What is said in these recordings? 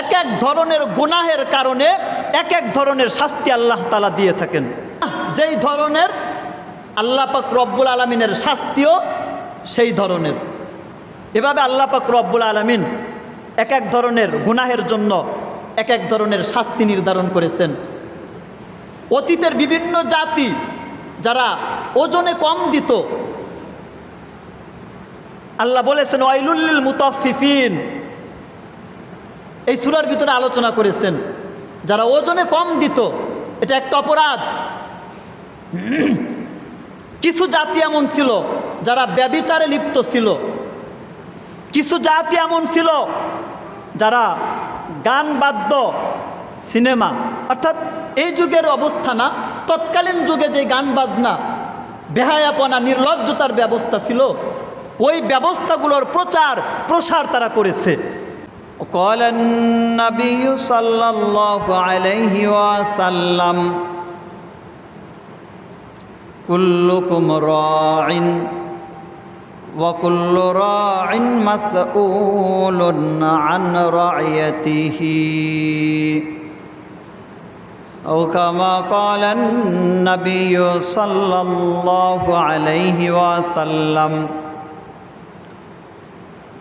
এক এক ধরনের গুনাহের কারণে এক এক ধরনের শাস্তি আল্লাহ তালা দিয়ে থাকেন। যেই ধরনের আল্লাহ পাক রব্বুল আলমিনের শাস্তিও সেই ধরনের। এভাবে আল্লাহ পাক রব্বুল আলমিন এক এক ধরনের গুনাহের জন্য এক এক ধরনের শাস্তি নির্ধারণ করেছেন। অতীতের বিভিন্ন জাতি যারা ওজনে কম দিত, আল্লাহ বলেছেন ওয়াইলুল্লিল মুতাফিফিন এই সুরার ভিতরে আলোচনা করেছেন, যারা ওজনে কম দিত, এটা একটা অপরাধ। কিছু জাতি এমন ছিল, যারা ব্যবিচারে লিপ্ত ছিল। কিছু জাতি এমন ছিল, যারা গান বাদ্য সিনেমা, অর্থাৎ এই যুগের অবস্থা না তৎকালীন যুগে যে গান বাজনা বেহায়াপনা, নির্লজ্জতার ব্যবস্থা ছিল, ওই ব্যবস্থাগুলোর প্রচার, প্রসার তারা করেছে। قال النبي صلى الله عليه وسلم كلكم راع وكل راع مسؤول عن رعيته. أو كما قال النبي صلى الله عليه وسلم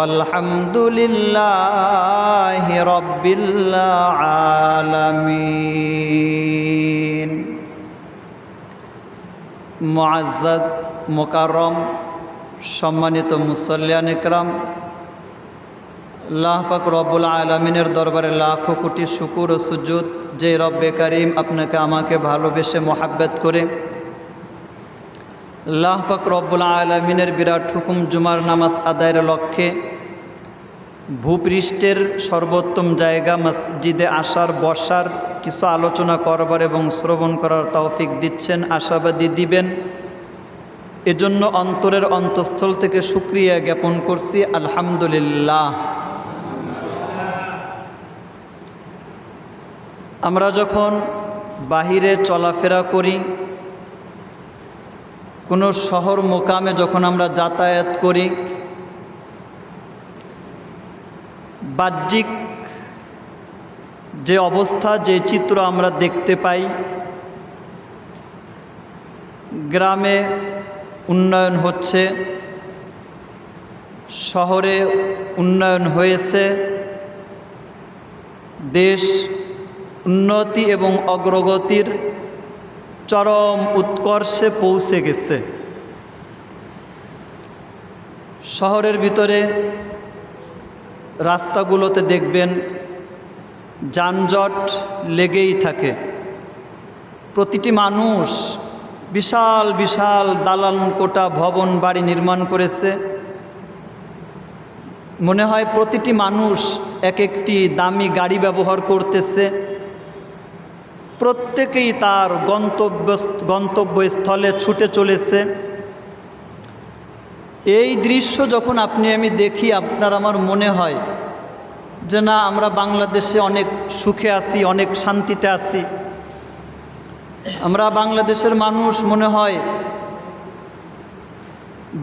আলহামদুলিল্লাহ রব্বিল্লা আলমিন মোয়াজ মোকারম সম্মানিত মুসল্লিয়ান একরাম পাক রব্বুল আলমিনের দরবারে লাখো কোটি শুকুর ও সুজুত যে রব্বে করিম আপনাকে আমাকে ভালোবেসে মোহাব্বত করে পাক রব্বুল আলমিনের বিরাট হুকুম জুমার নামাজ আদায়ের লক্ষ্যে ভূপৃষ্ঠের সর্বোত্তম জায়গা মসজিদে আসার, বসার কিছু আলোচনা করবার এবং শ্রবণ করার তৌফিক দিচ্ছেন, আশাবাদী দিবেন। এজন্য অন্তরের অন্তঃস্থল থেকে সুক্রিয়া জ্ঞাপন করছি, আলহামদুলিল্লাহ। আমরা যখন বাহিরে চলাফেরা করি কোনো শহর মোকামে যখন আমরা যাতায়াত করি, বাহ্যিক যে অবস্থা, যে চিত্র আমরা দেখতে পাই, গ্রামে উন্নয়ন হচ্ছে, শহরে উন্নয়ন হয়েছে, দেশ উন্নতি এবং অগ্রগতির চরম উৎকর্ষে পৌঁছে গেছে। শহরের ভিতরে রাস্তাগুলোতে দেখবেন যানজট লেগেই থাকে। প্রতিটি মানুষ বিশাল বিশাল দালান কোটা ভবন বাড়ি নির্মাণ করেছে। মনে হয় প্রতিটি মানুষ এক একটি দামি গাড়ি ব্যবহার করতেছে। প্রত্যেকেই তার গন্তব্য গন্তব্যস্থলে ছুটে চলেছে। এই দৃশ্য যখন আপনি, আমি দেখি, আপনার আমার মনে হয় যে না, আমরা বাংলাদেশে অনেক সুখে আছি, অনেক শান্তিতে আছি। আমরা বাংলাদেশের মানুষ মনে হয়,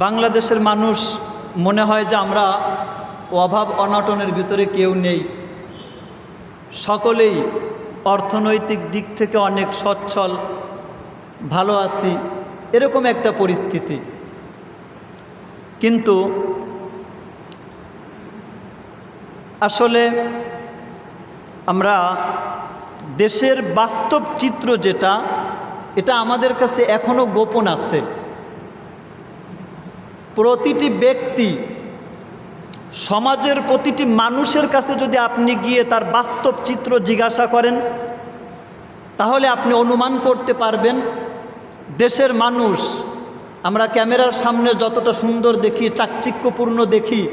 বাংলাদেশের মানুষ মনে হয় যে আমরা অভাব অনটনের ভিতরে কেউ নেই। সকলেই অর্থনৈতিক দিক থেকে অনেক সচ্ছল, ভালো আছি, এরকম একটা পরিস্থিতি। কিন্তু আসলে আমরা দেশের বাস্তব চিত্র যেটা, এটা আমাদের কাছে এখনও গোপন আছে। প্রতিটি ব্যক্তি সমাজের প্রতিটি মানুষের কাছে যদি আপনি গিয়ে তার বাস্তব চিত্র জিজ্ঞাসা করেন, তাহলে আপনি অনুমান করতে পারবেন, দেশের মানুষ, আমরা ক্যামেরার সামনে যতটা সুন্দর দেখি, চাকচিক্যপূর্ণ দেখি,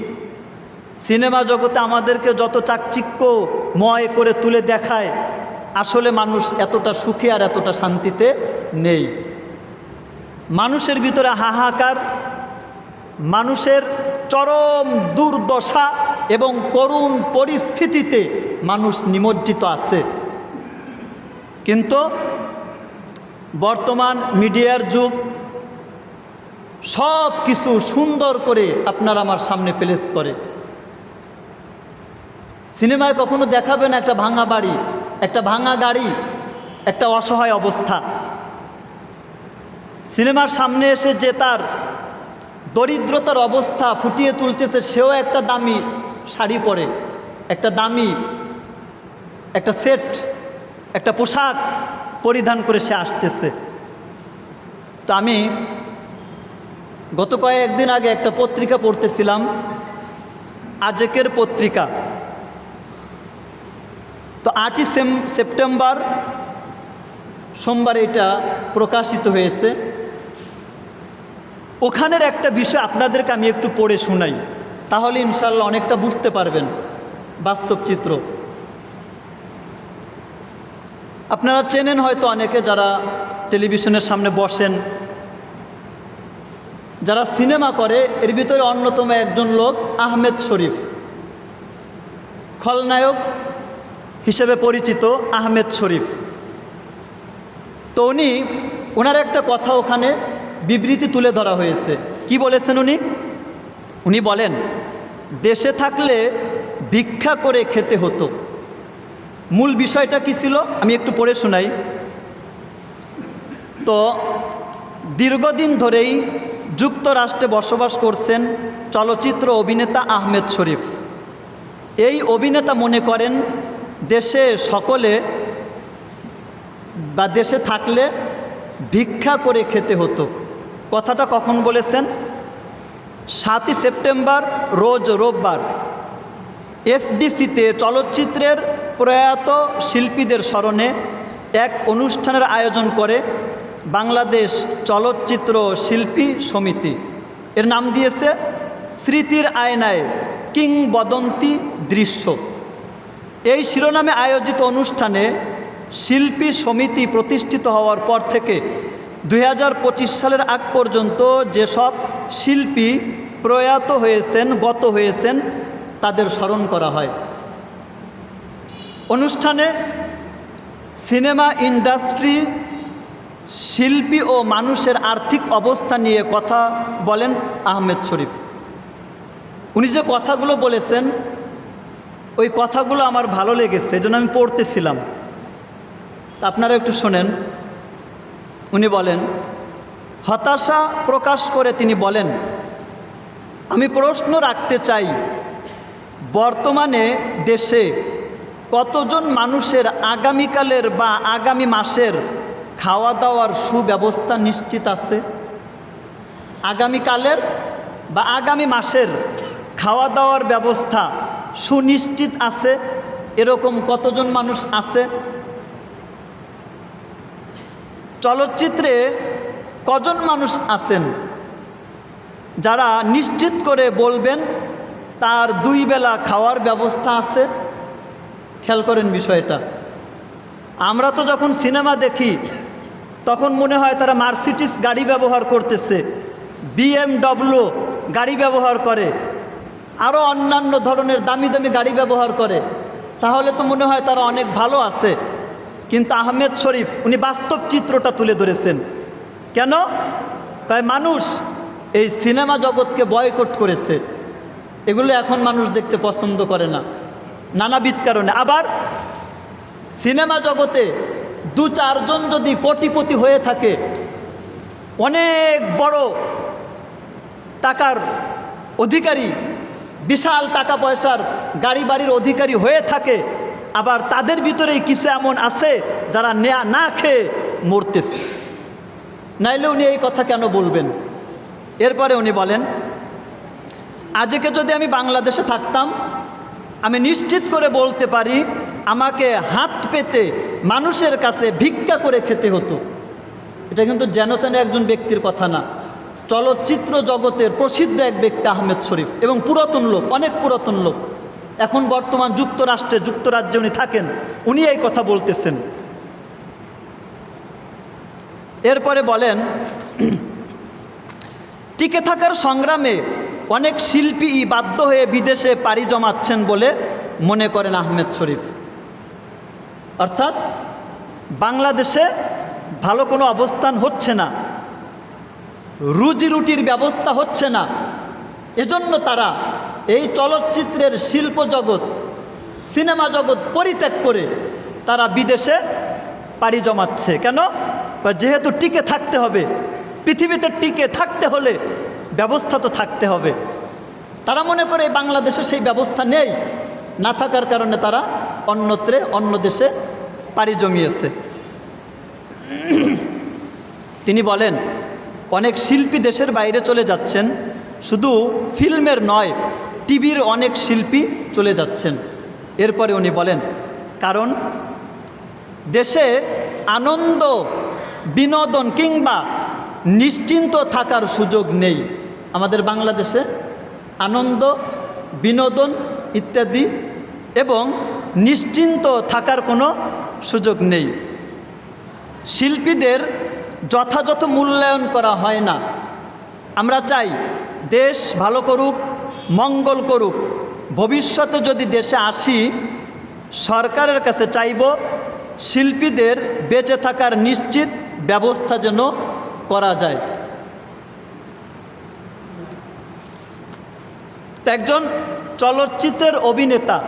সিনেমা জগতে আমাদেরকে যত চাকচিক্যময় করে তুলে দেখায়, আসলে মানুষ এতটা সুখে আর এতটা শান্তিতে নেই। মানুষের ভিতরে হাহাকার, মানুষের চরম দুর্দশা এবং করুণ পরিস্থিতিতে মানুষ নিমজ্জিত আছে। কিন্তু বর্তমান মিডিয়ার যুগ সব কিছু সুন্দর করে আপনার আমার সামনে প্লেস করে। সিনেমায় কখনো দেখাবেন একটা ভাঙা বাড়ি, একটা ভাঙা গাড়ি, একটা অসহায় অবস্থা। সিনেমার সামনে এসে যে তার দরিদ্রতার অবস্থা ফুটিয়ে তুলতেছে, সেও একটা দামি শাড়ি পরে, একটা দামি, একটা সেট, একটা পোশাক পরিধান করে সে আসতেছে। তো আমি গত কয়েকদিন আগে একটা পত্রিকা পড়তেছিলাম, আজকের পত্রিকা। তো আটই সেপ্টেম্বর সোমবার এটা প্রকাশিত হয়েছে। ওখানের একটা বিষয় আপনাদেরকে আমি একটু পড়ে শোনাই। তাহলে ইনশাল্লাহ অনেকটা বুঝতে পারবেন বাস্তব চিত্র। আপনারা চেনেন হয়তো অনেকে যারা টেলিভিশনের সামনে বসেন, যারা সিনেমা করে, এর ভিতরে অন্যতম একজন লোক আহমেদ শরীফ। খলনায়ক হিসেবে পরিচিত আহমেদ শরীফ। তো উনি ওনার একটা কথা ওখানে বিবৃতি তুলে ধরা হয়েছে। কি বলেছেন উনি? উনি বলেন, দেশে থাকলে ভিক্ষা করে খেতে হতো। মূল বিষয়টা কি ছিল? আমি একটু পড়ে শোনাই। তো, দীর্ঘদিন ধরেই যুক্তরাষ্ট্রে বসবাস করছেন চলচ্চিত্র অভিনেতা আহমেদ শরীফ। এই অভিনেতা মনে করেন, দেশে সকলে বা দেশে থাকলে ভিক্ষা করে খেতে হতো। কথাটা কখন বলেছেন? সাতই সেপ্টেম্বর, রোজ রোববার। এফডিসিতে চলচ্চিত্রের প্রয়াত শিল্পীদের স্মরণে এক অনুষ্ঠানের আয়োজন করে বাংলাদেশ চলচ্চিত্র শিল্পী সমিতি। এর নাম দিয়েছে স্মৃতির আয়নায় কিংবদন্তি দৃশ্য। এই শিরোনামে আয়োজিত অনুষ্ঠানে শিল্পী সমিতি প্রতিষ্ঠিত হওয়ার পর থেকে দু হাজার পঁচিশ সালের আগ পর্যন্ত যেসব শিল্পী প্রয়াত হয়েছেন, গত হয়েছেন, তাদের স্মরণ করা হয়। অনুষ্ঠানে সিনেমা ইন্ডাস্ট্রি, শিল্পী ও মানুষের আর্থিক অবস্থা নিয়ে কথা বলেন আহমেদ শরীফ। উনি যে কথাগুলো বলেছেন, ওই কথাগুলো আমার ভালো লেগেছে এই আমি পড়তেছিলাম। আপনারা একটু শোনেন। উনি বলেন, হতাশা প্রকাশ করে তিনি বলেন, আমি প্রশ্ন রাখতে চাই, বর্তমানে দেশে কতজন মানুষের আগামীকালের বা আগামী মাসের খাওয়া দাওয়ার সুব্যবস্থা নিশ্চিত আছে? আগামীকালের বা আগামী মাসের খাওয়া দাওয়ার ব্যবস্থা সুনিশ্চিত আছে? এরকম কতজন মানুষ আছে? চলচ্চিত্রে কজন মানুষ আছেন? যারা নিশ্চিত করে বলবেন তার দুই বেলা খাওয়ার ব্যবস্থা আছে? খেয়াল করেন বিষয়টা। আমরা তো যখন সিনেমা দেখি, তখন মনে হয় তারা মার্সিডিস গাড়ি ব্যবহার করতেছে বিএমডব্লু গাড়ি ব্যবহার করে আরও অন্যান্য ধরনের দামি দামি গাড়ি ব্যবহার করে। তাহলে তো মনে হয় তারা অনেক ভালো আছে। কিন্তু আহমেদ শরীফ, উনি বাস্তব চিত্রটা তুলে ধরেছেন। কেন? কয়, মানুষ এই সিনেমা জগৎকে বয়কট করেছে। এগুলো এখন মানুষ দেখতে পছন্দ করে না। নানাবিধ কারণে। আবার সিনেমা জগতে দু চারজন যদি কোটিপতি হয়ে থাকে, অনেক বড় টাকার অধিকারী, বিশাল টাকা পয়সার গাড়ি বাড়ির অধিকারী হয়ে থাকে আবার তাদের ভিতরেই কিছু এমন আছে যারা নেয়া না খেয়ে মরতেছে। নাইলে উনি এই কথা কেন বলবেন? এরপরে উনি বলেন, আজকে যদি আমি বাংলাদেশে থাকতাম, আমি নিশ্চিত করে বলতে পারি আমাকে হাত পেতে মানুষের কাছে ভিক্ষা করে খেতে হতো। এটা কিন্তু যেন তেন একজন ব্যক্তির কথা না। চলচ্চিত্র জগতের প্রসিদ্ধ এক ব্যক্তি আহমেদ শরীফ এবং পুরাতন লোক, অনেক পুরাতন লোক। এখন বর্তমান যুক্তরাষ্ট্রে, যুক্তরাজ্যে উনি থাকেন, উনি এই কথা বলতেছেন। এরপরে বলেন, টিকে থাকার সংগ্রামে অনেক শিল্পী বাধ্য হয়ে বিদেশে পাড়ি জমাচ্ছেন বলে মনে করেন আহমেদ শরীফ। অর্থাৎ বাংলাদেশে ভালো কোনো অবস্থান হচ্ছে না, রুজি রুটির ব্যবস্থা হচ্ছে না। এজন্য তারা এই চলচ্চিত্রের শিল্প জগৎ, সিনেমা জগৎ পরিত্যাগ করে তারা বিদেশে পাড়ি জমাচ্ছে। কেন? যেহেতু টিকে থাকতে হবে, পৃথিবীতে টিকে থাকতে হলে ব্যবস্থা তো থাকতে হবে। তারা মনে করে বাংলাদেশে সেই ব্যবস্থা নেই, না থাকার কারণে তারা অন্যত্রে, অন্য দেশে পাড়ি জমিয়েছে। তিনি বলেন, অনেক শিল্পী দেশের বাইরে চলে যাচ্ছেন, শুধু ফিল্মের নয় টিভির অনেক শিল্পী চলে যাচ্ছেন। এরপরে উনি বলেন, কারণ দেশে আনন্দ, বিনোদন কিংবা নিশ্চিন্ত থাকার সুযোগ নেই। আমাদের বাংলাদেশে আনন্দ, বিনোদন ইত্যাদি এবং নিশ্চিন্ত থাকার কোনো সুযোগ নেই। শিল্পীদের যথাযথ মূল্যায়ন করা হয় না। আমরা চাই দেশ ভালো করুক মঙ্গল করুক। ভবিষ্যতে যদি দেশে আসি, সরকারের কাছে চাইব শিল্পীদের বেঁচে থাকার নিশ্চিত ব্যবস্থা যেন করা যায়। একজন চলচ্চিত্রের অভিনেতা,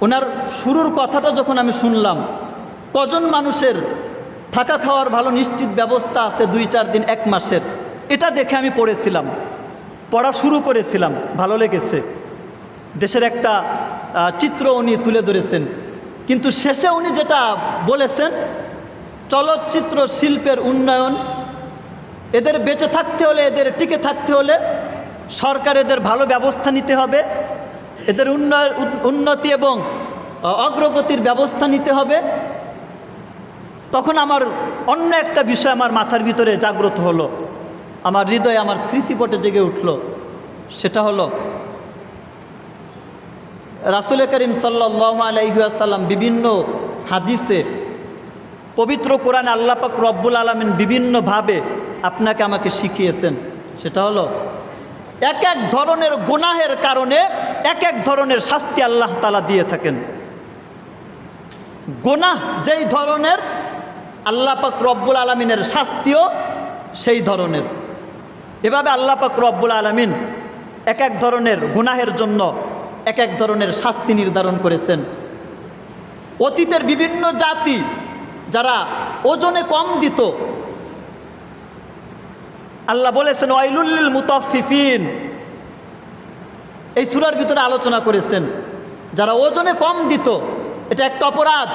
ওনার শুরুর কথাটা যখন আমি শুনলাম, কজন মানুষের থাকা খাওয়ার ভালো নিশ্চিত ব্যবস্থা আছে দুই চার দিন, এক মাসের, এটা দেখে আমি পড়েছিলাম। পড়া শুরু করেছিলাম, ভালো লেগেছে। দেশের একটা চিত্র উনি তুলে ধরেছেন। কিন্তু শেষে উনি যেটা বলেছেন, চলচ্চিত্র শিল্পের উন্নয়ন, এদের বেঁচে থাকতে হলে, এদের টিকে থাকতে হলে সরকার এদের ভালো ব্যবস্থা নিতে হবে, এদের উন্নয় উন- উন্নতি এবং অগ্রগতির ব্যবস্থা নিতে হবে। তখন আমার অন্য একটা বিষয় আমার মাথার ভিতরে জাগ্রত হলো। আমার হৃদয়ে আমার স্মৃতিপটে জেগে উঠল। সেটা হলো, রাসুল করিম সাল্লাহ আলাইসাল্লাম বিভিন্ন হাদিসে পবিত্র কোরআন আল্লাপাক রব্বুল আলমিন বিভিন্নভাবে আপনাকে আমাকে শিখিয়েছেন। সেটা হলো, এক এক ধরনের গুনাহের কারণে এক এক ধরনের শাস্তি আল্লাহ তালা দিয়ে থাকেন। গোনাহ যেই ধরনের, আল্লাহ পাক রব্বুল আলমিনের শাস্তিও সেই ধরনের। এভাবে আল্লাহ পাক রব্বুল আলমিন এক এক ধরনের গুনাহের জন্য এক এক ধরনের শাস্তি নির্ধারণ করেছেন। অতীতের বিভিন্ন জাতি যারা ওজনে কম দিত, আল্লাহ বলেছেন ওয়াইলুল্লিল মুতাফিফিন এই সুরার ভিতরে আলোচনা করেছেন, যারা ওজনে কম দিত, এটা একটা অপরাধ।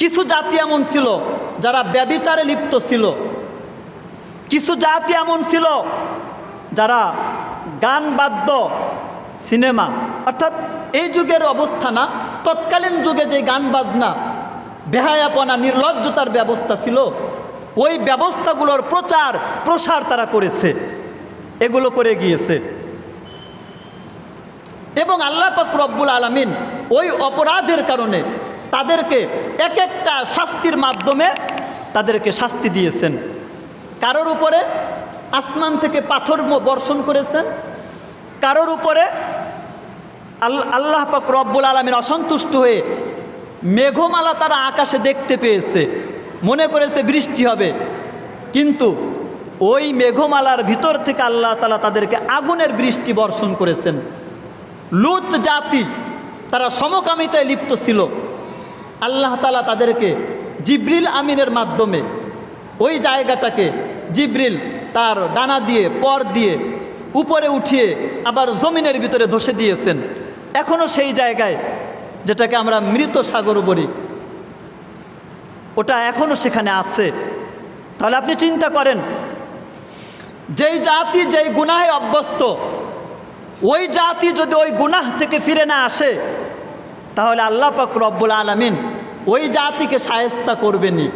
কিছু জাতি এমন ছিল যারা ব্যবিচারে লিপ্ত ছিল কিছু জাতি এমন ছিল যারা গান বাদ্য, সিনেমা, অর্থাৎ এই যুগের অবস্থা না তৎকালীন যুগে যে গান বাজনা, বেহায়াপনা, নির্লজ্জতার ব্যবস্থা ছিল, ওই ব্যবস্থাগুলোর প্রচার, প্রসার তারা করেছে, এগুলো করে গিয়েছে। এবং আল্লাহ পাক রব্বুল আলমিন ওই অপরাধের কারণে তাদেরকে এক একটা শাস্তির মাধ্যমে তাদেরকে শাস্তি দিয়েছেন। কারোর উপরে আসমান থেকে পাথর বর্ষণ করেছেন, কারোর উপরে আল- আল্লাহ পাক রব্বুল আলমিন অসন্তুষ্ট হয়ে মেঘমালা তারা আকাশে দেখতে পেয়েছে, মনে করেছে বৃষ্টি হবে। কিন্তু ওই মেঘমালার ভিতর থেকে আল্লাহ তালা তাদেরকে আগুনের বৃষ্টি বর্ষণ করেছেন। লুত জাতি তারা সমকামিতায় লিপ্ত ছিল। আল্লাহ তালা তাদেরকে জিব্রিল আমিনের মাধ্যমে ওই জায়গাটাকে জিব্রিল তার ডানা দিয়ে, পর দিয়ে উপরে উঠিয়ে আবার জমিনের ভিতরে ধসে দিয়েছেন। এখনও সেই জায়গায় যেটাকে আমরা মৃত সাগর বলি, ওটা এখনও সেখানে আছে। তাহলে আপনি চিন্তা করেন, যেই জাতি যেই গুনাহে অভ্যস্ত, ওই জাতি যদি ওই গুনাহ থেকে ফিরে না আসে, তাহলে আল্লাহ পাক রব্বুল আলমিন ওই জাতিকে সায়স্তা করবেনি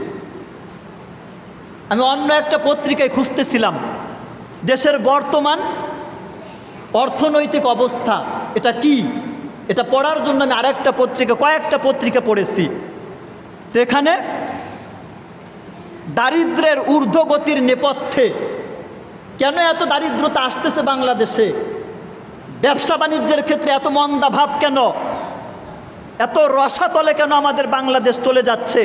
আমি অন্য একটা পত্রিকায় খুঁজতেছিলাম। দেশের বর্তমান অর্থনৈতিক অবস্থা, এটা কি? এটা পড়ার জন্য আমি আরেকটা পত্রিকা, কয়েকটা পত্রিকা পড়েছি। তো এখানে দারিদ্রের ঊর্ধ্বগতির নেপথ্যে কেন এত দারিদ্রতা আসতেছে বাংলাদেশে? ব্যবসা বাণিজ্যের ক্ষেত্রে এত মন্দা ভাব কেন? এত রসাতলে কেন আমাদের বাংলাদেশ চলে যাচ্ছে?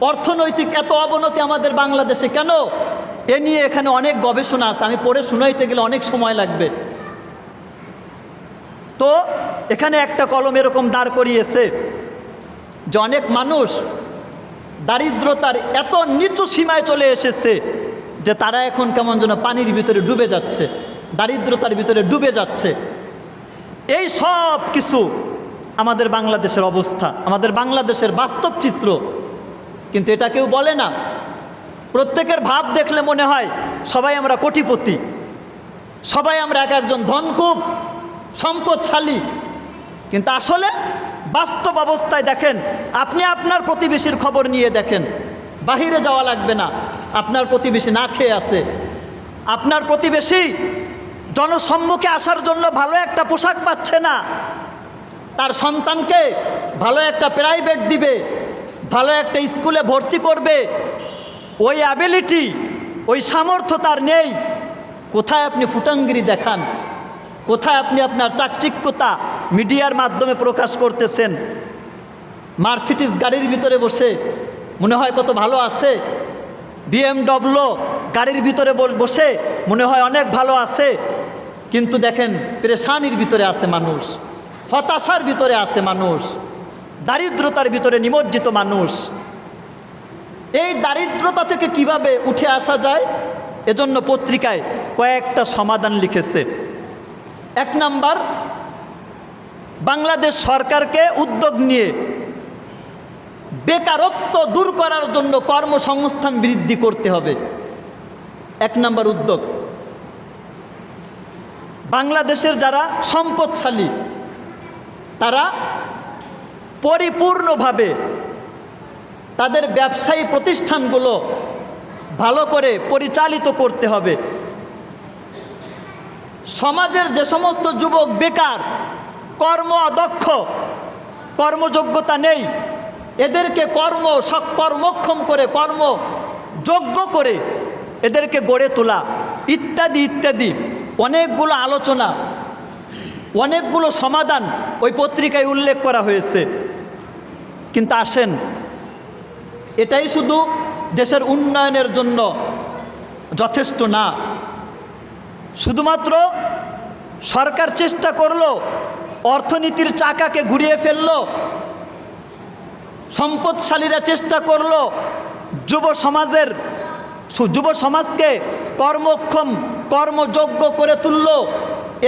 অর্থনৈতিক এত অবনতি আমাদের বাংলাদেশে কেন? এ নিয়ে এখানে অনেক গবেষণা আছে, আমি পড়ে শুনাইতে গেলে অনেক সময় লাগবে। তো এখানে একটা কলম এরকম দাঁড় করিয়েছে যে অনেক মানুষ দারিদ্রতার এত নিচু সীমায় চলে এসেছে যে তারা এখন কেমন যেন পানির ভিতরে ডুবে যাচ্ছে, দারিদ্রতার ভিতরে ডুবে যাচ্ছে। এই সব কিছু আমাদের বাংলাদেশের অবস্থা, আমাদের বাংলাদেশের বাস্তব চিত্র কিন্তু এটা কেউ বলে না। প্রত্যেকের ভাব দেখলে মনে হয় সবাই আমরা কোটিপতি, সবাই আমরা এক একজন ধনকুপ সম্পদশালী। কিন্তু আসলে বাস্তব অবস্থায় দেখেন, আপনি আপনার প্রতিবেশীর খবর নিয়ে দেখেন, বাহিরে যাওয়া লাগবে না, আপনার প্রতিবেশী না খেয়ে আছে। আপনার প্রতিবেশী জনসম্মুখে আসার জন্য ভালো একটা পোশাক পাচ্ছে না। তার সন্তানকে ভালো একটা প্রাইভেট দিবে ভালো একটা স্কুলে ভর্তি করবে, ওই অ্যাবিলিটি ওই সামর্থ্য তার নেই। কোথায় আপনি ফুটাঙ্গিরি দেখান? কোথায় আপনি আপনার চাকচিক্যতা মিডিয়ার মাধ্যমে প্রকাশ করতেছেন? মার্সিডিস গাড়ির ভিতরে বসে মনে হয় কত ভালো আছে? বিএমডব্লু গাড়ির ভিতরে বসে মনে হয় অনেক ভালো আছে। কিন্তু দেখেন, পেরেশানির ভিতরে আছে মানুষ, হতাশার ভিতরে আছে মানুষ। দারিদ্রতার ভিতরে নিমজ্জিত মানুষ। এই দারিদ্রতা থেকে কীভাবে উঠে আসা যায়? এজন্য পত্রিকায় কয়েকটা সমাধান লিখেছে। এক নাম্বার, বাংলাদেশ সরকারকে উদ্যোগ নিয়ে বেকারত্ব দূর করার জন্য কর্মসংস্থান বৃদ্ধি করতে হবে। এক নাম্বার উদ্যোগ, বাংলাদেশের যারা সম্পদশালী, তারা পরিপূর্ণভাবে তাদের ব্যবসায়ী প্রতিষ্ঠানগুলো ভালো করে পরিচালিত করতে হবে। সমাজের যে সমস্ত যুবক বেকার, কর্ম অদক্ষ, কর্মযোগ্যতা নেই, এদেরকে কর্ম কর্মক্ষম করে কর্ম যোগ্য করে এদেরকে গড়ে তোলা ইত্যাদি ইত্যাদি। অনেকগুলো আলোচনা, অনেকগুলো সমাধান ওই পত্রিকায় উল্লেখ করা হয়েছে। কিন্তু আসেন। এটাই শুধু দেশের উন্নয়নের জন্য যথেষ্ট না। শুধুমাত্র সরকার চেষ্টা করল, অর্থনীতির চাকাকে ঘুরিয়ে ফেলল, সম্পদশালীরা চেষ্টা করল, যুব সমাজের যুব সমাজকে কর্মক্ষম, কর্মযোগ্য করে তুলল,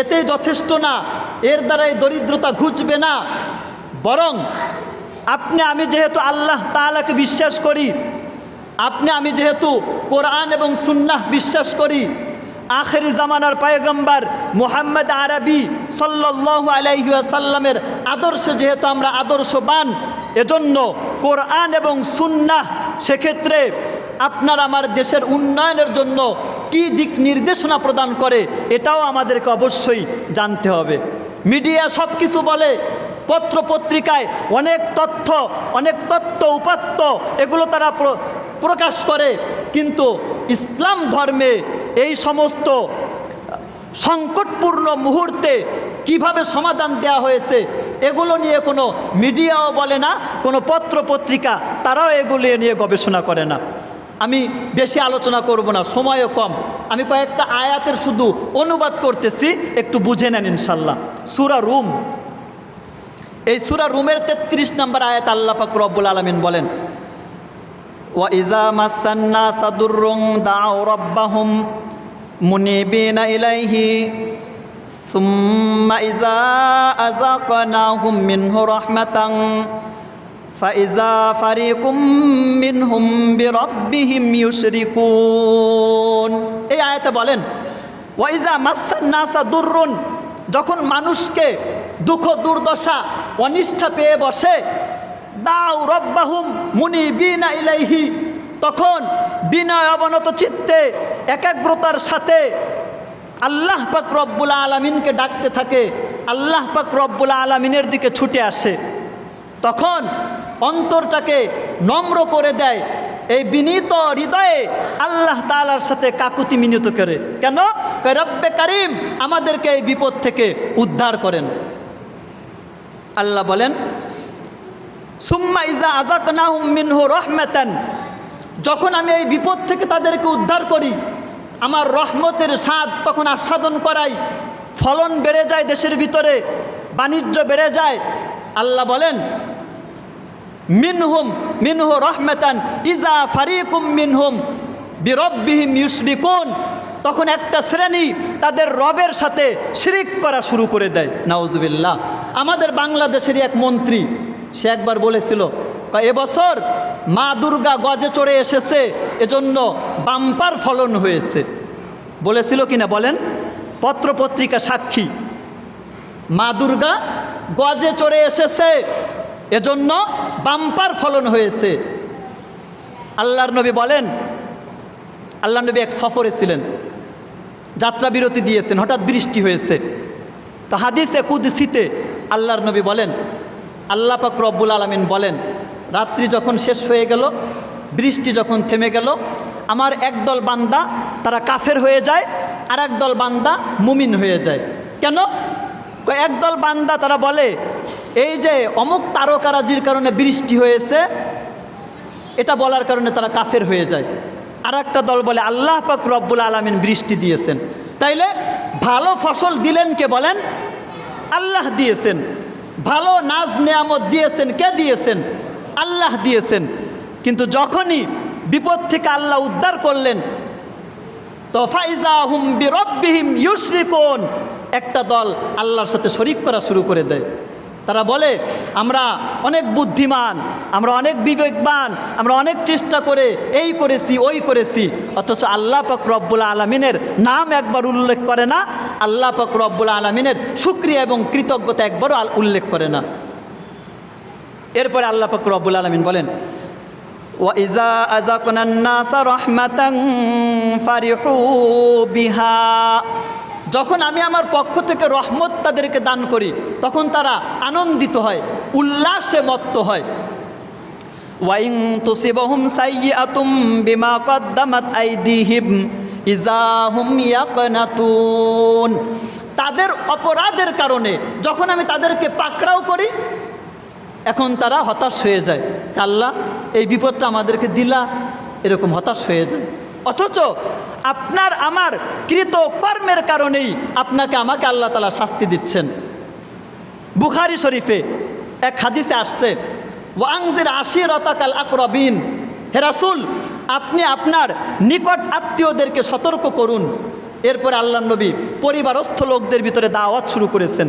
এতেই যথেষ্ট না। এর দ্বারাই দরিদ্রতা ঘুচবে না। বরং আপনি, আমি যেহেতু আল্লাহ তাআলাকে বিশ্বাস করি, আপনি, আমি যেহেতু কোরআন এবং সুন্নাহ বিশ্বাস করি, আখেরি জামানার পায়গম্বার মোহাম্মদ আরবি সাল্লাল্লাহু আলাইহি ওয়াসাল্লামের আদর্শে যেহেতু আমরা আদর্শবান, এজন্য কোরআন এবং সুন্নাহ সেক্ষেত্রে আপনার আমার দেশের উন্নয়নের জন্য কি দিক নির্দেশনা প্রদান করে, এটাও আমাদেরকে অবশ্যই জানতে হবে। মিডিয়া সব কিছু বলে পত্র পত্রিকায় অনেক তথ্য অনেক তথ্য উপাত্ত, এগুলো তারা প্র- প্রকাশ করে। কিন্তু ইসলাম ধর্মে এই সমস্ত সংকটপূর্ণ মুহূর্তে কীভাবে সমাধান দেওয়া হয়েছে, এগুলো নিয়ে কোনো মিডিয়াও বলে না, কোনো পত্র পত্রিকা তারাও এগুলো নিয়ে গবেষণা করে না। আমি বেশি আলোচনা করব না, সময়ও কম। আমি কয়েকটা আয়াতের শুধু অনুবাদ করতেছি, একটু বুঝে নেন ইনশাল্লাহ। সুরা রুম। এই সুরা রুমের তেত্রিশ নম্বর আয়াত আল্লাহ পাক রব্বুল আলমিন বলেন, ওয়া ইজা মাসান্না সাদুরুং দাও রব্বাহুম মুনিবিনা ইলাইহি, সুম্মা ইজা আযাকনাহুম মিনহু রাহমাতান ফাইজা ফারিকুম মিনহুম বিরাব্বিহিম ইউশরিকুন। এই আয়াতে বলেন ওয়াইজা মাসান্নাসা দুররুন যখন মানুষকে দুঃখ দুর্দশা অনিষ্ঠা পেয়ে বসে, দাও রব্বাহুম মুনি বিনা ইলাইহি। তখন বিনয় অবনত চিত্তে, একাগ্রতার সাথে আল্লাহ পাক রব্বুল আলমিনকে ডাকতে থাকে। আল্লাহ পাক রব্বুল আলমিনের দিকে ছুটে আসে। তখন অন্তরটাকে নম্র করে দেয়। এই বিনীত হৃদয়ে আল্লাহ তালার সাথে কাকুতি মিনত করে। কেন? রব্বে কারিম আমাদেরকে এই বিপদ থেকে উদ্ধার করেন। আল্লাহ বলেন, সুম্মা ইজা আজাকনাহুম মিনহু রহমাতান যখন আমি এই বিপদ থেকে তাদেরকে উদ্ধার করি, আমার রহমতের স্বাদ তখন আস্বাদন করাই, ফলন বেড়ে যায় দেশের ভিতরে, বাণিজ্য বেড়ে যায়। আল্লাহ বলেন, মিনহুম, মিনহু রহমেতান, ইজা ফারিকুম মিনহুম বিরব্বিহিম ইউসরিকুন তখন একটা শ্রেণি তাদের রবের সাথে শিরিক করা শুরু করে দেয়। নাউজুবিল্লাহ। আমাদের বাংলাদেশেরই এক মন্ত্রী, সে একবার বলেছিল এবছর মা দুর্গা গজে চড়ে এসেছে, এজন্য বাম্পার ফলন হয়েছে। বলেছিল কিনা বলেন? পত্রপত্রিকা সাক্ষী, মা দুর্গা গজে চড়ে এসেছে, এজন্য বাম্পার ফলন হয়েছে। আল্লাহর নবী বলেন আল্লাহ নবী এক সফরে ছিলেন, যাত্রা বিরতি দিয়েছেন, হঠাৎ বৃষ্টি হয়েছে। তো হাদিসে কুদসিতে আল্লাহর নবী বলেন, আল্লাহ পাক রব্বুল আলমিন বলেন, রাত্রি যখন শেষ হয়ে গেল, বৃষ্টি যখন থেমে গেল, আমার একদল বান্দা তারা কাফের হয়ে যায় আর একদল বান্দা মুমিন হয়ে যায়। কেন? একদল বান্দা তারা বলে, এই যে অমুক তারকারাজির কারণে বৃষ্টি হয়েছে, এটা বলার কারণে তারা কাফের হয়ে যায়। আর একটা দল বলে, আল্লাহ পাক রব্বুল আলমিন বৃষ্টি দিয়েছেন। তাইলে ভালো ফসল দিলেন কে বলেন? আল্লাহ দিয়েছেন। ভালো নাজ নেয়ামত দিয়েছেন কে দিয়েছেন? আল্লাহ দিয়েছেন। কিন্তু যখনই বিপদ থেকে আল্লাহ উদ্ধার করলেন, তো ফাইজা হুম বিরব্বিহিম কোন একটা দল আল্লাহর সাথে শরিক করা শুরু করে দেয়। তারা বলে আমরা অনেক বুদ্ধিমান আমরা অনেক বিবেকবান আমরা অনেক চেষ্টা করে এই করেছি ওই করেছি অথচ আল্লাহ পাক রব্বুল আলমিনের নাম একবার উল্লেখ করে না আল্লাহ পাক রব্বুল আলমিনের সুক্রিয়া এবং কৃতজ্ঞতা একবারও আল- উল্লেখ করে না এরপরে আল্লাহ পাক রব্বুল আলমিন বলেন وإذا أذقنا الناس رحمة فرحوا بها যখন আমি আমার পক্ষ থেকে রহমত তাদেরকে দান করি, তখন তারা আনন্দিত হয়, উল্লাসে মত্ত হয়। ওয়াইং তুসিবহুম সাইয়্যাতুম বিমা কদ্দামাত আইদিহিম ইজাহুম ইয়াকনাতুন। তাদের অপরাধের কারণে যখন আমি তাদেরকে পাকড়াও করি, এখন তারা হতাশ হয়ে যায়। আল্লাহ, এই বিপদটা আমাদেরকে দিলা, এরকম হতাশ হয়ে যায়। অথচ আপনার আমার কৃত কর্মের কারণেই আপনাকে আমাকে আল্লাহ তালা শাস্তি দিচ্ছেন। বুখারি শরীফে এক হাদিসে আসছে ওয়াংজির আশির অতাকাল আকরবিন হেরাসুল আপনি আপনার নিকট আত্মীয়দেরকে সতর্ক করুন। এরপরে আল্লাহ নবী পরিবারস্থ লোকদের ভিতরে দাওয়াত শুরু করেছেন।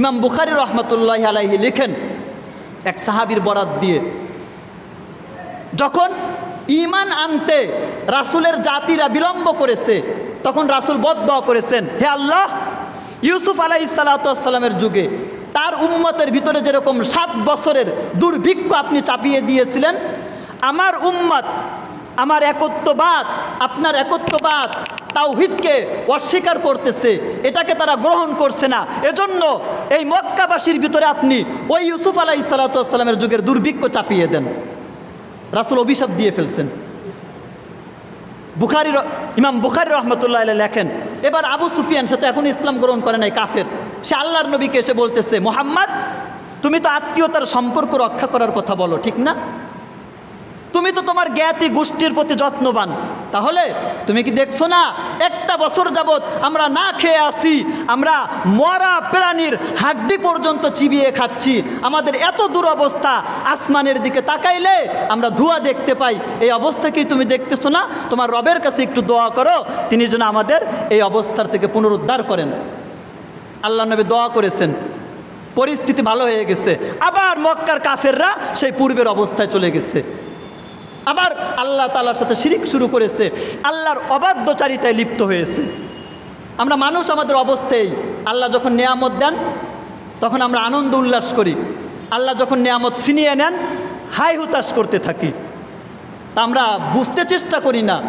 ইমাম বুখারি রহমতুল্লাহ আলাইহি লিখেন এক সাহাবির বরাত দিয়ে, যখন ইমান আনতে রাসুলের জাতিরা বিলম্ব করেছে, তখন রাসুল বদ্ধ করেছেন, হে আল্লাহ, ইউসুফ আলাহি যুগে তার উম্মতের ভিতরে যেরকম সাত বছরের দুর্ভিক্ষ আপনি চাপিয়ে দিয়েছিলেন, আমার উম্মত, আমার একত্ববাদ, আপনার একত্ববাদ তাওহিদকে অস্বীকার করতেছে, এটাকে তারা গ্রহণ করছে না। এজন্য এই মক্কাবাসীর ভিতরে আপনি ওই ইউসুফ আলাহ সাল্লাতামের যুগের দুর্ভিক্ষ চাপিয়ে দেন। রাসুল অভিশাপ দিয়ে ফেলছেন। বুখারি ইমাম বুখারি রহমতুল্লাহ লেখেন, এবার আবু সুফিয়ান, সে তো এখন ইসলাম গ্রহণ করে নাই, কাফের। সে আল্লাহর নবীকে এসে বলতেছে, মোহাম্মদ, তুমি তো আত্মীয়তার সম্পর্ক রক্ষা করার কথা বলো, ঠিক না? তুমি তো তোমার জ্ঞাতি গোষ্ঠীর প্রতি যত্নবান। তাহলে তুমি কি দেখছ না? একটা বছর যাবৎ আমরা না খেয়ে আসি, আমরা মরা প্রাণীর হাড্ডি পর্যন্ত চিবিয়ে খাচ্ছি। আমাদের এত দুরবস্থা আসমানের দিকে তাকাইলে আমরা ধোঁয়া দেখতে পাই। এই অবস্থা কি তুমি দেখতেছো না? তোমার রবের কাছে একটু দোয়া করো, তিনি যেন আমাদের এই অবস্থার থেকে পুনরুদ্ধার করেন। আল্লাহ নবী দোয়া করেছেন, পরিস্থিতি ভালো হয়ে গেছে। আবার মক্কার কাফেররা সেই পূর্বের অবস্থায় চলে গেছে। আবার আল্লাহ তালার সাথে শিরিক শুরু করেছে। আল্লাহর অবাধ্যচারিতায় লিপ্ত হয়েছে। আমরা মানুষ আমাদের অবস্থায়, আল্লাহ যখন নেয়ামত দেন, তখন আমরা আনন্দ উল্লাস করি। আল্লাহ যখন নেয়ামত ছিনিয়ে নেন, হাই হুতাশ করতে থাকি। তা আমরা বুঝতে চেষ্টা করি না।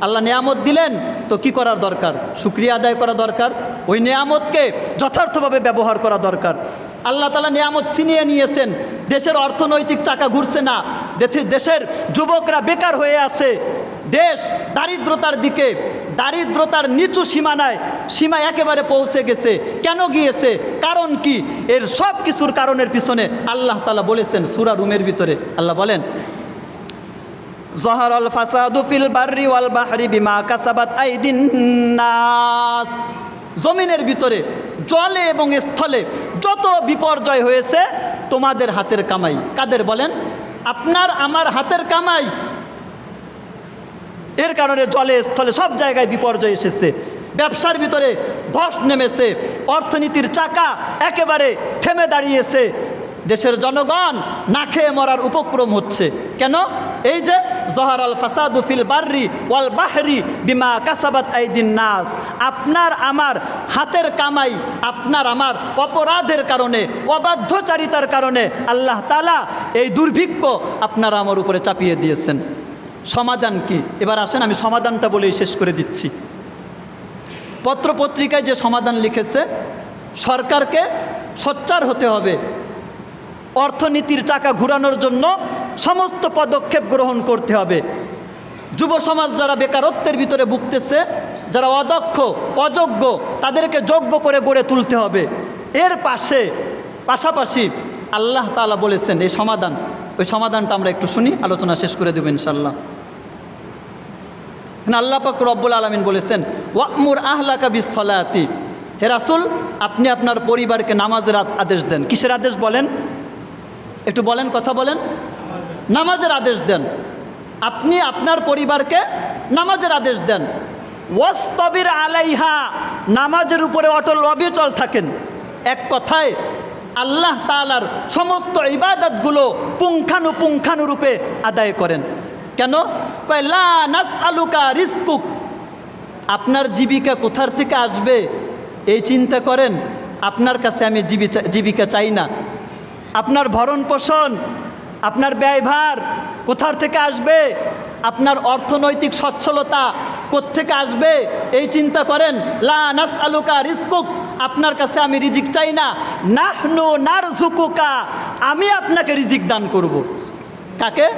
আল্লাহ নেয়ামত দিলেন, তো কি করার দরকার? শুক্রিয়া আদায় করা দরকার। ওই নেয়ামতকে যথার্থভাবে ব্যবহার করা দরকার। আল্লাহ তালা নেয়ামত ছিনিয়ে নিয়েছেন। দেশের অর্থনৈতিক চাকা ঘুরছে না। দেশের যুবকরা বেকার হয়ে আছে। দেশ দারিদ্রতার দিকে, দারিদ্রতার নিচু সীমানায়, সীমা একেবারে পৌঁছে গেছে। কেন গিয়েছে? কারণ কি? এর সব কিছুর কারণের পিছনে আল্লাহ তালা বলেছেন সুরা রুমের ভিতরে। আল্লাহ বলেন জহার আল ফিল বার্রি ওয়াল বাহরি বিমা কাসাবাত নাস। জমিনের ভিতরে, জলে এবং স্থলে যত বিপর্যয় হয়েছে, তোমাদের হাতের কামাই। কাদের বলেন? আপনার, আমার হাতের কামাই। এর কারণে জলে, স্থলে সব জায়গায় বিপর্যয় এসেছে। ব্যবসার ভিতরে ধস নেমেছে। অর্থনীতির চাকা একেবারে থেমে দাঁড়িয়েছে। দেশের জনগণ না খেয়ে মরার উপক্রম হচ্ছে। কেন? এই যে, জহার আল ফাসাদু ফিল বার্রি ওয়াল বাহরি বিমা কাসাবাত আইদিন নাস। আপনার, আমার হাতের কামাই, আপনার, আমার অপরাধের কারণে, অবাধ্যচারিতার কারণে আল্লাহ তালা এই দুর্ভিক্ষ আপনারা আমার উপরে চাপিয়ে দিয়েছেন। সমাধান কি? এবার আসেন, আমি সমাধানটা বলেই শেষ করে দিচ্ছি। পত্রপত্রিকায় যে সমাধান লিখেছে, সরকারকে সোচ্চার হতে হবে। অর্থনীতির চাকা ঘুরানোর জন্য সমস্ত পদক্ষেপ গ্রহণ করতে হবে। যুব সমাজ যারা বেকারত্বের ভিতরে ভুগতেছে, যারা অদক্ষ, অযোগ্য, তাদেরকে যোগ্য করে গড়ে তুলতে হবে। এর পাশে, পাশাপাশি আল্লাহ তালা বলেছেন, এই সমাধান, ওই সমাধানটা আমরা একটু শুনি, আলোচনা শেষ করে দেবো ইনশাল্লাহ আল্লাহ পাক রব্বুল আলমিন বলেছেন, ওয়ামুর আহলাকা বিসলাতি হে রাসুল, আপনি আপনার পরিবারকে নামাজের আদেশ দেন। কিসের আদেশ বলেন? একটু বলেন, কথা বলেন। নামাজের আদেশ দেন। আপনি আপনার পরিবারকে নামাজের আদেশ দেন। ওয়াস্তবির আলাইহা, নামাজের উপরে অটল অবিচল থাকেন। এক কথায় আল্লাহ তালার সমস্ত ইবাদতগুলো পুঙ্খানুপুঙ্খানুরূপে আদায় করেন। কেন? কয় আলুকা রিস্কুক আপনার জীবিকা কোথার থেকে আসবে? এই চিন্তা করেন, আপনার কাছে আমি জীবিকা জীবিকা চাই না। আপনার ভরণ পোষণ, আপনার ব্যয়ভার কোথার থেকে আসবে? আপনার অর্থনৈতিক সচ্ছলতা কোত্থেকে আসবে? এই চিন্তা করেন, লা নাস আলুকা রিস্কুক আপনার কাছে আমি রিজিক চাই না। নাহনু নার ঝুকুকা আমি আপনাকে রিজিক দান করব। কাকে?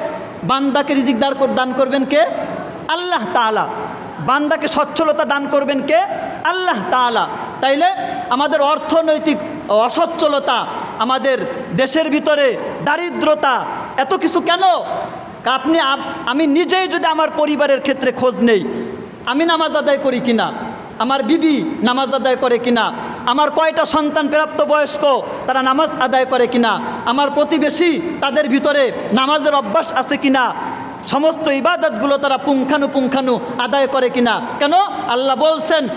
বান্দাকে রিজিক দান কর- দান করবেন কে? আল্লাহ তাআলা। বান্দাকে সচ্ছলতা দান করবেন কে? আল্লাহ তাআলা। তাইলে আমাদের অর্থনৈতিক অসচ্ছলতা, আমাদের দেশের ভিতরে দারিদ্রতা, এত কিছু কেন? আপনি আমি নিজেই যদি আমার পরিবারের ক্ষেত্রে খোঁজ নেই, আমি নামাজ আদায় করি কিনা? আমার বিবি নামাজ আদায় করে কিনা? আমার কয়টা সন্তান প্রাপ্ত বয়স্ক, তারা নামাজ আদায় করে কিনা? আমার প্রতিবেশী তাদের ভিতরে নামাজের অভ্যাস আছে কিনা? সমস্ত ইবাদতগুলো তারা পুঙ্খানু পুঙ্খানু আদায় করে কিনা? কেন? আল্লাহ বলছেন,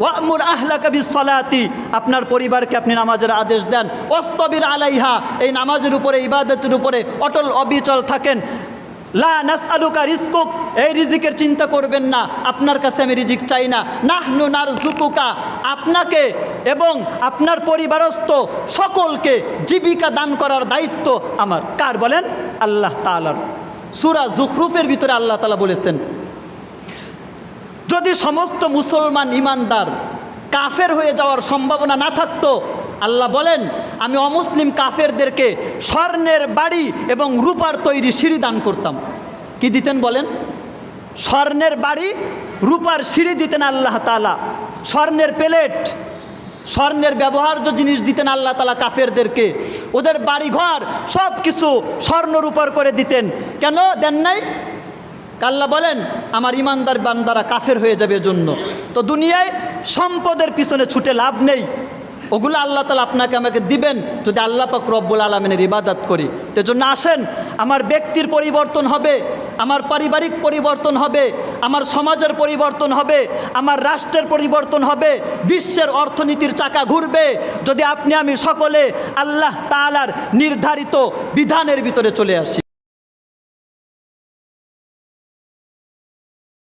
ওয়ামুর আহলা কবি সলাতি আপনার পরিবারকে আপনি নামাজের আদেশ দেন। অস্তবির আলাইহা এই নামাজের উপরে, ইবাদতের উপরে অটল অবিচল থাকেন। লা নাস আলুকা রিস্কুক এই রিজিকের চিন্তা করবেন না, আপনার কাছে আমি রিজিক চাই না। নাহনু নার জুকুকা আপনাকে এবং আপনার পরিবারস্থ সকলকে জীবিকা দান করার দায়িত্ব আমার। কার বলেন? আল্লাহ তালার সুরা জুখরুফের ভিতরে আল্লাহ তালা বলেছেন, যদি সমস্ত মুসলমান ইমানদার কাফের হয়ে যাওয়ার সম্ভাবনা না থাকতো, আল্লাহ বলেন, আমি অমুসলিম কাফেরদেরকে স্বর্ণের বাড়ি এবং রূপার তৈরি সিঁড়ি দান করতাম। কি দিতেন বলেন? স্বর্ণের বাড়ি, রূপার সিঁড়ি দিতেন আল্লাহ তালা স্বর্ণের প্লেট, স্বর্ণের ব্যবহার্য জিনিস দিতেন আল্লাহ তালা কাফেরদেরকে। ওদের বাড়িঘর সব কিছু স্বর্ণ রূপার করে দিতেন। কেন দেন নাই? কাল্লা বলেন, আমার ইমানদার বান্দারা কাফের হয়ে যাবে জন্য তো দুনিয়ায় সম্পদের পিছনে ছুটে লাভ নেই। ওগুলো আল্লাহ তালা আপনাকে আমাকে দিবেন যদি আল্লাহ পাক রব্বুল আলমিনের ইবাদত করি। তো জন্য আসেন, আমার ব্যক্তির পরিবর্তন হবে, আমার পারিবারিক পরিবর্তন হবে, আমার সমাজের পরিবর্তন হবে, আমার রাষ্ট্রের পরিবর্তন হবে, বিশ্বের অর্থনীতির চাকা ঘুরবে, যদি আপনি আমি সকলে আল্লাহ তালার নির্ধারিত বিধানের ভিতরে চলে আসি।